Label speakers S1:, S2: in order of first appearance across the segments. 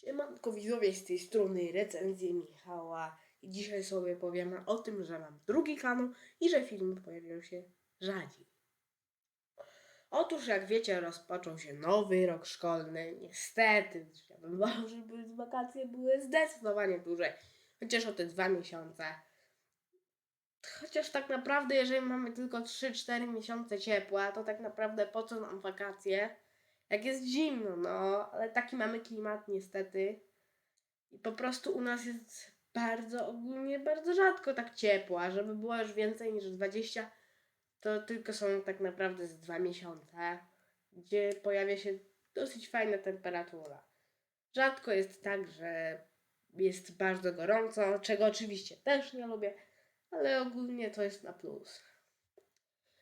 S1: Siemanko widzowie z tej strony recenzje Michała i dzisiaj sobie powiemy o tym, że mam drugi kanał i że filmy pojawiają się rzadziej. Otóż jak wiecie rozpoczął się nowy rok szkolny, niestety, ja bym wolał, żeby wakacje były zdecydowanie dłużej, chociaż o te dwa miesiące. Chociaż tak naprawdę jeżeli mamy tylko 3-4 miesiące ciepła, to tak naprawdę po co nam wakacje? Jak jest zimno, no, ale taki mamy klimat niestety. I po prostu u nas jest bardzo, ogólnie bardzo rzadko tak ciepło, a żeby było już więcej niż 20, to tylko są tak naprawdę z dwa miesiące, gdzie pojawia się dosyć fajna temperatura. Rzadko jest tak, że jest bardzo gorąco, czego oczywiście też nie lubię, ale ogólnie to jest na plus.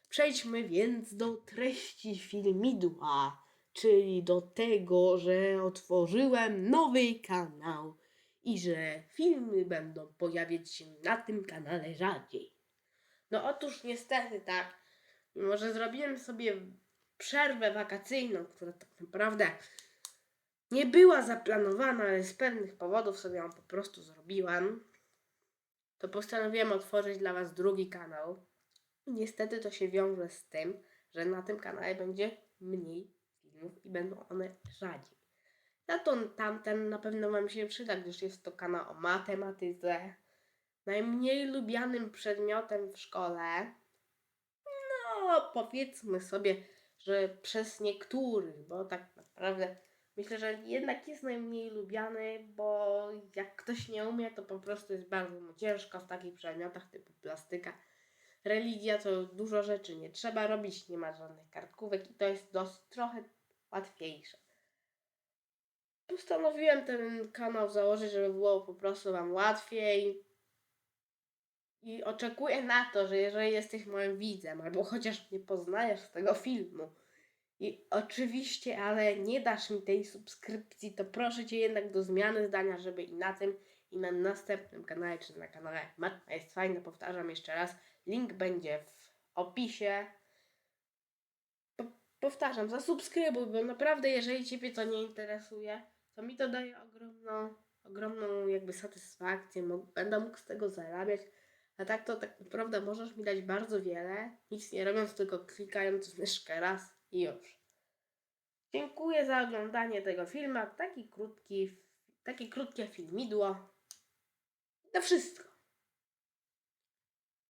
S1: Przejdźmy więc do treści filmidła czyli do tego, że otworzyłem nowy kanał i że filmy będą pojawiać się na tym kanale rzadziej. No otóż niestety tak, mimo że zrobiłem sobie przerwę wakacyjną, która tak naprawdę nie była zaplanowana, ale z pewnych powodów sobie ją po prostu zrobiłam, to postanowiłem otworzyć dla Was drugi kanał. Niestety to się wiąże z tym, że na tym kanale będzie mniej filmów i będą one rzadziej. Za to tamten na pewno Wam się przyda, gdyż jest to kanał o matematyce, najmniej lubianym przedmiotem w szkole. No, powiedzmy sobie, że przez niektórych, bo tak naprawdę myślę, że jednak jest najmniej lubiany, bo jak ktoś nie umie, to po prostu jest bardzo mu ciężko w takich przedmiotach typu plastyka. Religia to dużo rzeczy nie trzeba robić, nie ma żadnych kartkówek i to jest dosyć trochę łatwiejsze. Postanowiłem ten kanał założyć, żeby było po prostu Wam łatwiej. I oczekuję na to, że jeżeli jesteś moim widzem, albo chociaż mnie poznajesz z tego filmu, i oczywiście, ale nie dasz mi tej subskrypcji, to proszę Cię jednak do zmiany zdania, żeby i na tym, i na następnym kanale, czy na kanale Matma jest fajna, powtarzam jeszcze raz, link będzie w opisie powtarzam, zasubskrybuj, bo naprawdę jeżeli Ciebie to nie interesuje, to mi to daje ogromną, ogromną jakby satysfakcję, będę mógł z tego zarabiać, a tak to tak naprawdę możesz mi dać bardzo wiele, nic nie robiąc, tylko klikając w myszkę raz i już. Dziękuję za oglądanie tego filmu, taki krótki, takie krótkie filmidło. To wszystko.